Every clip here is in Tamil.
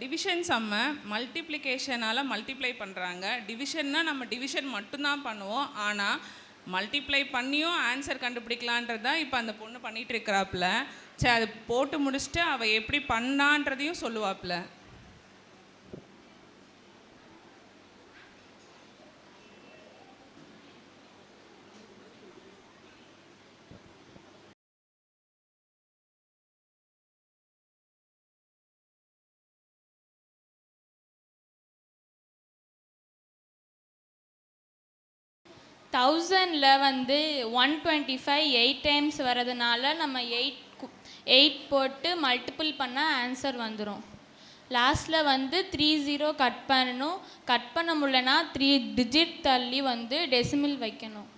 டிவிஷன் செம்ம மல்டிப்ளிகேஷனால் மல்டிப்ளை பண்ணுறாங்க டிவிஷன்னா நம்ம டிவிஷன் மட்டும்தான் பண்ணுவோம். ஆனால் மல்டிப்ளை பண்ணியும் ஆன்சர் கண்டுபிடிக்கலான்றது தான் இப்போ அந்த பொண்ணு பண்ணிகிட்டு இருக்கிறாப்புல. சரி அது போட்டு முடிச்சுட்டு அவள் எப்படி பண்ணான்றதையும் சொல்லுவாப்புல. தௌசண்டில் வந்து one twenty five eight times வரதுனால நம்ம எயிட் எயிட் போட்டு மல்டிபிள் பண்ணால் ஆன்சர் வந்துடும் லாஸ்ட்டில் வந்து த்ரீ ஜீரோ கட் பண்ணணும். கட் பண்ண முடியலன்னா த்ரீ டிஜிட் தள்ளி வந்து டெசிமில் வைக்கணும்.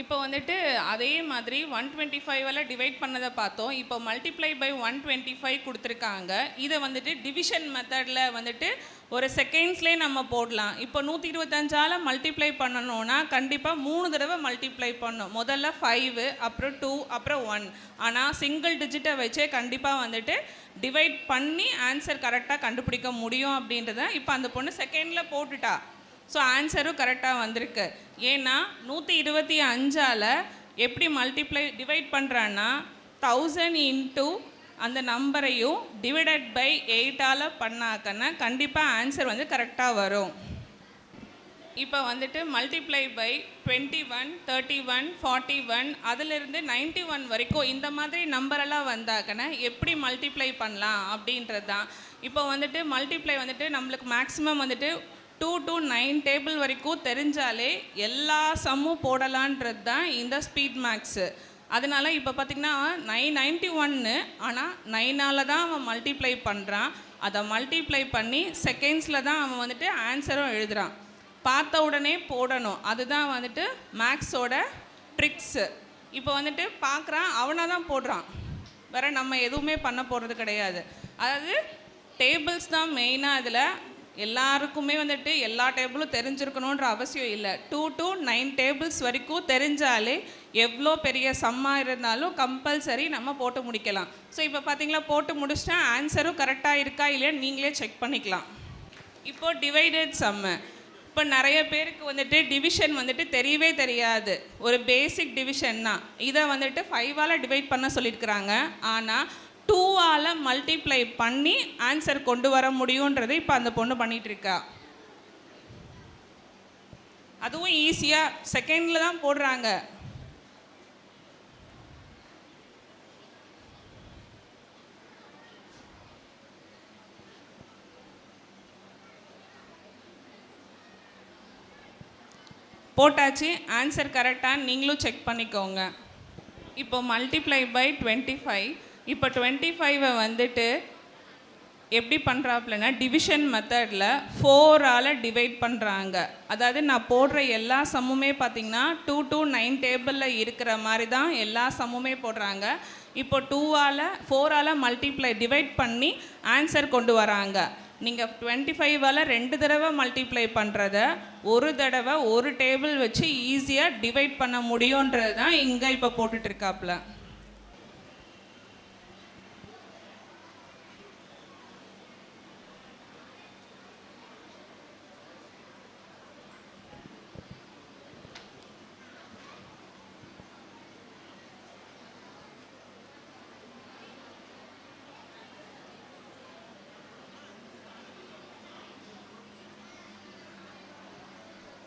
இப்போ வந்துட்டு அதே மாதிரி ஒன் டுவெண்ட்டி ஃபைவால் டிவைட் பண்ணதை பார்த்தோம். இப்போ multiply by one twenty five கொடுத்துருக்காங்க. இதை வந்துட்டு டிவிஷன் மெத்தடில் வந்துட்டு ஒரு செகண்ட்ஸ்லேயே நம்ம போடலாம். இப்போ நூற்றி இருபத்தஞ்சால் மல்டிப்ளை பண்ணணும்னா கண்டிப்பாக மூணு தடவை மல்டிப்ளை பண்ணணும். முதல்ல ஃபைவு அப்புறம் டூ அப்புறம் ஒன் ஆனால் சிங்கிள் டிஜிட்டை வச்சே கண்டிப்பாக வந்துட்டு டிவைட் பண்ணி ஆன்சர் கரெக்டாக கண்டுபிடிக்க முடியும் அப்படின்றத இப்போ அந்த பொண்ணு செகண்டில் போட்டுட்டா. ஸோ ஆன்சரும் கரெக்டாக வந்திருக்கு. ஏன்னா நூற்றி இருபத்தி அஞ்சால் எப்படி மல்டிப்ளை டிவைட் பண்ணுறான்னா தௌசண்ட் இன்ட்டு அந்த நம்பரையும் டிவைடட் பை எயிட்டால் பண்ணாக்கன்னா கண்டிப்பாக ஆன்சர் வந்து கரெக்டாக வரும். இப்போ வந்துட்டு multiply by twenty one thirty one forty one அதிலிருந்து நைன்ட்டி ஒன் வரைக்கும் இந்த மாதிரி நம்பரெல்லாம் வந்தாக்கன்னா எப்படி மல்டிப்ளை பண்ணலாம் அப்படின்றது தான் இப்போ வந்துட்டு மல்டிப்ளை வந்துட்டு நம்மளுக்கு மேக்ஸிமம் வந்துட்டு டூ டு நைன் டேபிள் வரைக்கும் தெரிஞ்சாலே எல்லா சம்மும் போடலான்றது தான் இந்த ஸ்பீட் மேக்ஸு அதனால இப்போ பார்த்திங்கன்னா நைன் நைன்ட்டி ஒன்று ஆனால் நைனால் தான் அவன் மல்டிப்ளை பண்ணுறான் அதை மல்டிப்ளை பண்ணி செகண்ட்ஸில் தான் அவன் வந்துட்டு ஆன்சரும் எழுதுகிறான் பார்த்த உடனே போடணும். அதுதான் வந்துட்டு மேக்ஸோட ட்ரிக்ஸு இப்போ வந்துட்டு பார்க்குறான் அவனாக தான் போடுறான். வேறு நம்ம எதுவுமே பண்ண போகிறது கிடையாது. அதாவது டேபிள்ஸ் தான் மெயினாக இதில் எல்லாருக்குமே வந்துட்டு எல்லா டேபிளும் தெரிஞ்சிருக்கணுன்ற அவசியம் இல்லை. டூ டு நைன் டேபிள்ஸ் வரைக்கும் தெரிஞ்சாலே எவ்வளோ பெரிய சம்மாக இருந்தாலும் கம்பல்சரி நம்ம போட்டு முடிக்கலாம். ஸோ இப்போ பார்த்தீங்களா போட்டு முடிச்சிட்டா ஆன்சரும் கரெக்டாக இருக்கா இல்லையான்னு நீங்களே செக் பண்ணிக்கலாம். இப்போ டிவைடட் சம்மு இப்போ நிறைய பேருக்கு வந்துட்டு டிவிஷன் வந்துட்டு தெரியவே தெரியாது. ஒரு பேசிக் டிவிஷன் தான். இதை வந்துட்டு ஃபைவால் டிவைட் பண்ண சொல்லியிருக்கிறாங்க. ஆனால் டூவால் மல்டிப்ளை பண்ணி ஆன்சர் கொண்டு வர முடியுன்றதை இப்போ அந்த பொண்ணு பண்ணிகிட்ருக்கா இருக்கா அதுவும் ஈஸியாக செகண்டில் தான் போடுறாங்க. போட்டாச்சு ஆன்சர் கரெக்டாக நீங்களும் செக் பண்ணிக்கோங்க. இப்போ மல்டிப்ளை பை டுவெண்ட்டி ஃபைவ் இப்போ டுவெண்ட்டி ஃபைவை வந்துட்டு எப்படி பண்ணுறாப்புலன்னா டிவிஷன் மெத்தடில் ஃபோரால் டிவைட் பண்ணுறாங்க அதாவது நான் போடுற எல்லா சம்முமே பார்த்திங்கன்னா டூ டூ நைன் டேபிளில் இருக்கிற மாதிரி தான் எல்லா சம்முமே போடுறாங்க. இப்போ டூவால் ஃபோரால் மல்டிப்ளை டிவைட் பண்ணி ஆன்சர் கொண்டு வராங்க. நீங்கள் டுவெண்ட்டி ஃபைவால் ரெண்டு தடவை மல்டிப்ளை பண்ணுறத ஒரு தடவை ஒரு டேபிள் வச்சு ஈஸியாக டிவைட் பண்ண முடியுன்றது தான் இங்கே இப்போ போட்டுட்ருக்காப்புல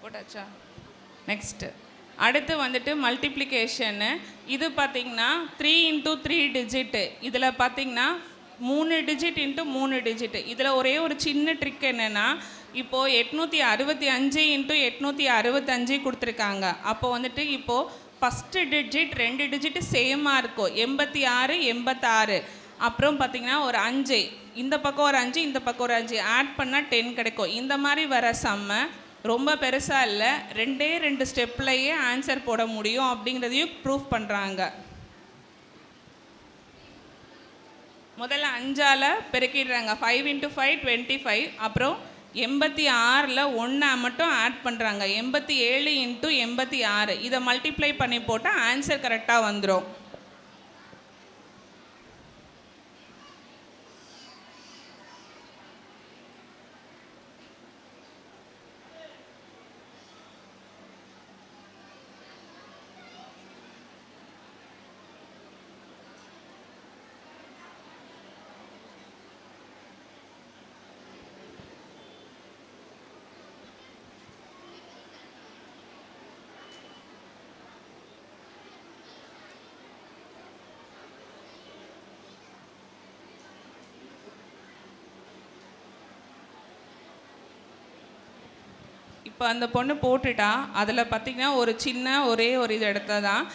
போட்டாச்சா? நெக்ஸ்ட்டு அடுத்து வந்துட்டு மல்டிப்ளிகேஷனு இது பார்த்தீங்கன்னா த்ரீ இன்ட்டு த்ரீ டிஜிட்டு இதில் பார்த்தீங்கன்னா மூணு டிஜிட் இன்ட்டு மூணு டிஜிட்டு இதில் ஒரே ஒரு சின்ன ட்ரிக் என்னென்னா இப்போது எட்நூற்றி அறுபத்தி அஞ்சு இன்ட்டு எட்நூற்றி அறுபத்தஞ்சு கொடுத்துருக்காங்க. அப்போ வந்துட்டு இப்போது ஃபஸ்ட்டு டிஜிட் ரெண்டு டிஜிட்டு சேமாக இருக்கும். எண்பத்தி ஆறு எண்பத்தாறு. அப்புறம் பார்த்தீங்கன்னா ஒரு அஞ்சு. இந்த பக்கம் ஒரு அஞ்சு இந்த பக்கம் ஒரு அஞ்சு. ஆட் பண்ணால் டென் கிடைக்கும். இந்த மாதிரி வர செம்மை ரொம்ப பெருசாக இல்லை. ரெண்டே ரெண்டு ஸ்டெப்லையே ஆன்சர் போட முடியும் அப்படிங்கிறதையும் ப்ரூஃப் பண்ணுறாங்க முதல்ல அஞ்சால் பெருக்கிடுறாங்க. Five into five twenty five அப்புறம் எண்பத்தி ஆறில் ஒன்றை மட்டும் ஆட் பண்ணுறாங்க எண்பத்தி ஏழு இன்ட்டு எண்பத்தி ஆறு. இதை மல்டிப்ளை பண்ணி போட்டால் ஆன்சர் கரெக்டாக வந்துடும் இப்போ அந்த பொண்ணு போட்டுட்டா அதில் பார்த்தீங்கன்னா ஒரு சின்ன ஒரே ஒரு இது தான்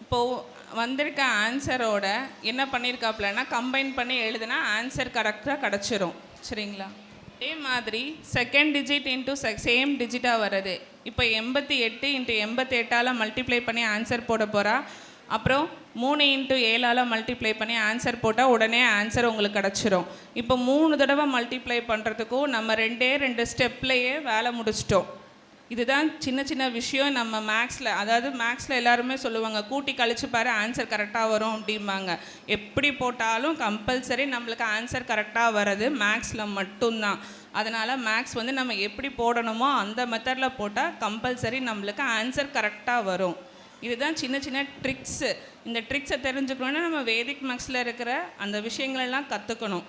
இப்போது வந்திருக்க ஆன்சரோட என்ன பண்ணியிருக்காப்லன்னா கம்பைன் பண்ணி எழுதுனா ஆன்சர் கரெக்டாக கிடச்சிரும். சரிங்களா? அதே மாதிரி செகண்ட் டிஜிட் இன்ட்டு சேம் டிஜிட்டாக வருது. இப்போ எண்பத்தி எட்டு இன்ட்டு எண்பத்தி எட்டால் மல்டிப்ளை பண்ணி ஆன்சர் போட போகிறா அப்புறம் மூணு இன்ட்டு ஏழால் மல்டிப்ளை பண்ணி ஆன்சர் போட்டால் உடனே ஆன்சர் உங்களுக்கு கிடச்சிரும். இப்போ மூணு தடவை மல்டிப்ளை பண்ணுறதுக்கும் நம்ம ரெண்டே ரெண்டு ஸ்டெப்லேயே வேலை முடிச்சிட்டோம். இதுதான் சின்ன சின்ன விஷயம். நம்ம மேக்ஸில் அதாவது மேக்ஸில் எல்லாருமே சொல்லுவாங்க கூட்டி கழிச்சு பாரு ஆன்சர் கரெக்டாக வரும் அப்படிம்பாங்க. எப்படி போட்டாலும் கம்பல்சரி நம்மளுக்கு ஆன்சர் கரெக்டாக வர்றது மேக்ஸில் மட்டும்தான். அதனால் மேக்ஸ் வந்து நம்ம எப்படி போடணுமோ அந்த மெத்தடில் போட்டால் கம்பல்சரி நம்மளுக்கு ஆன்சர் கரெக்டாக வரும். இதுதான் சின்ன சின்ன ட்ரிக்ஸு இந்த ட்ரிக்ஸை தெரிஞ்சுக்கணுன்னா நம்ம வேதிக் மேக்ஸில் இருக்கிற அந்த விஷயங்களெல்லாம் கற்றுக்கணும்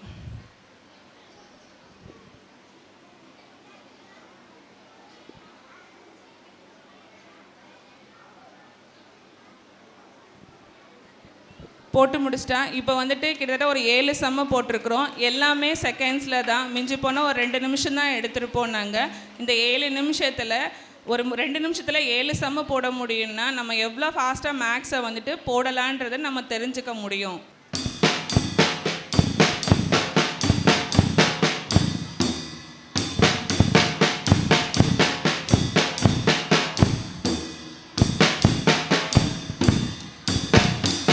போட்டு முடிச்சிட்டேன் இப்போ வந்துட்டு கிட்டத்தட்ட ஒரு ஏழு செம்ம போட்டிருக்கிறோம். எல்லாமே செகண்ட்ஸில் தான். மிஞ்சி போனால் ஒரு ரெண்டு நிமிஷம் தான் எடுத்துருப்போம் நாங்கள் இந்த ஏழு நிமிஷத்தில் ஒரு ரெண்டு நிமிஷத்தில் ஏழு செம்ம போட முடியும்னா நம்ம எவ்வளோ ஃபாஸ்ட்டாக மேக்ஸை வந்துட்டு போடலான்றதை நம்ம தெரிஞ்சுக்க முடியும்.